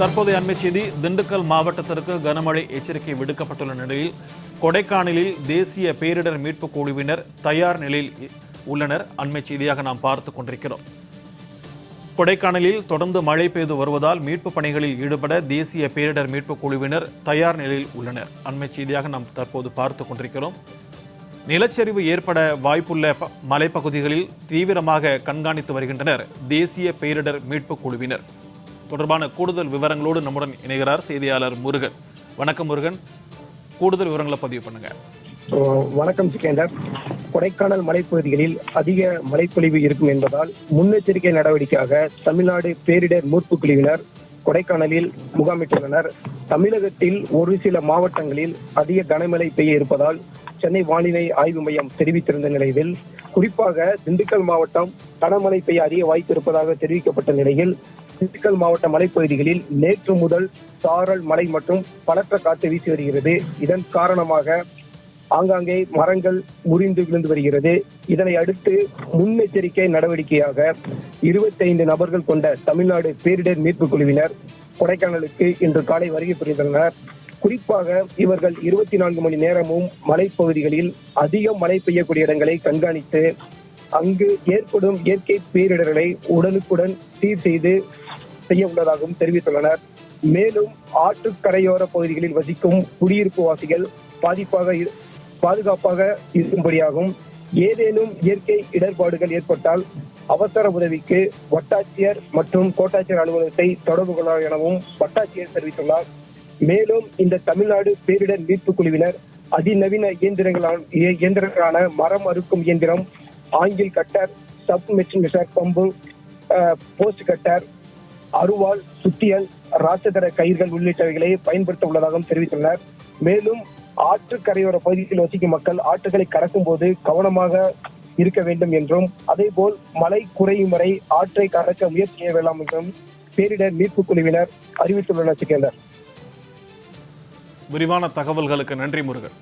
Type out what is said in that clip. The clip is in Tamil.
தற்போதைய அண்மை செய்தி திண்டுக்கல் மாவட்டத்திற்கு கனமழை எச்சரிக்கை விடுக்கப்பட்டுள்ள நிலையில் கொடைக்கானலில் தேசிய பேரிடர் மீட்பு குழுவினர் தயார் நிலையில் உள்ளனர். அண்மை செய்தியாக நாம் பார்த்து கொண்டிருக்கிறோம். கொடைக்கானலில் தொடர்ந்து மழை பெய்து வருவதால் மீட்பு பணிகளில் ஈடுபட தேசிய பேரிடர் மீட்பு குழுவினர் தயார் நிலையில் உள்ளனர். அண்மை செய்தியாக நாம் தற்போது பார்த்து கொண்டிருக்கிறோம். நிலச்சரிவு ஏற்பட வாய்ப்புள்ள மலைப்பகுதிகளில் தீவிரமாக கண்காணித்து வருகின்றனர் தேசிய பேரிடர் மீட்பு குழுவினர். தொடர்பான கூடுதல் விவரங்களோடு நம்முடன் இணைகிறார் செய்தியாளர் முருகன். வணக்கம் முருகன். கூடுதல் விவரங்களை பதிவு பண்ணுங்க. வணக்கம் சிகேந்தர் கொடைக்கானல் மலைப்பகுதிகளில் அதிக மழைப்பொழிவு இருக்கும் என்பதால் முன்னெச்சரிக்கை நடவடிக்கையாக தமிழ்நாடு பேரிடர் மீட்பு குழுவினர் கொடைக்கானலில் முகாமிட்டுள்ளனர். தமிழகத்தில் ஒரு சில மாவட்டங்களில் அதிக கனமழை பெய்ய இருப்பதால் சென்னை வானிலை ஆய்வு மையம் தெரிவித்திருந்த நிலையில் குறிப்பாக திண்டுக்கல் மாவட்டம் கனமழை பெய்ய அதிக வாய்ப்பு இருப்பதாக தெரிவிக்கப்பட்ட நிலையில் திண்டுக்கல் மாவட்ட மலைப்பகுதிகளில் நேற்று முதல் சாரல் மழை மற்றும் பலத்த காற்று வீசி வருகிறது. இதன் காரணமாக ஆங்காங்கே மரங்கள் முறிந்து விழுந்து வருகிறது. இதனை அடுத்து முன்னெச்சரிக்கை நடவடிக்கையாக 25 நபர்கள் கொண்ட தமிழ்நாடு பேரிடர் மீட்பு குழுவினர் கொடைக்கானலுக்கு இன்று காலை வருகை புரிந்துள்ளனர் குறிப்பாக இவர்கள் இருபத்தி நான்கு மணி நேரமும் மலைப்பகுதிகளில் அதிகம் மழை பெய்யக்கூடிய இடங்களை கண்காணித்து அங்கு ஏற்படும் இயற்கை பேரிடர்களை உடனுக்குடன் சீர் செய்து செய்ய உள்ளதாகவும் தெரிவித்துள்ளனர். மேலும் ஆற்றுக்கரையோர பகுதிகளில் வசிக்கும் குடியிருப்பு வாசிகள் பாதிப்பாக இரு- பாதுகாப்பாக இருக்கும்படியாகும் ஏதேனும் இயற்கை இடர்பாடுகள் ஏற்பட்டால் அவசர உதவிக்கு வட்டாட்சியர் மற்றும் கோட்டாட்சியர் அலுவலகத்தை தொடர்பு கொள்ளலாம் எனவும் வட்டாட்சியர் தெரிவித்துள்ளார். மேலும் இந்த தமிழ்நாடு பேரிடர் மீட்பு குழுவினர் அதிநவீன இயந்திரங்களான இய- இயந்திரங்களான மரம் அறுக்கும் இயந்திரம் ஆங்கில் கட்டர் சப் மெஷின் மிஷர் பம்பு போஸ்ட் கட்டர் அருவாள் சுத்தியல் ராட்சதர கயிர்கள் உள்ளிட்டவைகளை பயன்படுத்த உள்ளதாகவும் தெரிவித்துள்ளனர் மேலும் ஆற்று கரையோர பகுதியில் வசிக்கும் மக்கள் ஆற்றுகளை கடக்கும் போது கவனமாக இருக்க வேண்டும் என்றும் அதே போல் மழை குறையும் வரை ஆற்றை கடக்க முயற்சி செய்ய வேண்டாம் என்றும் பேரிடர் மீட்பு குழுவினர் அறிவித்துள்ளனர் சிக்கேந்தர். விரிவான தகவல்களுக்கு நன்றி முருகன்.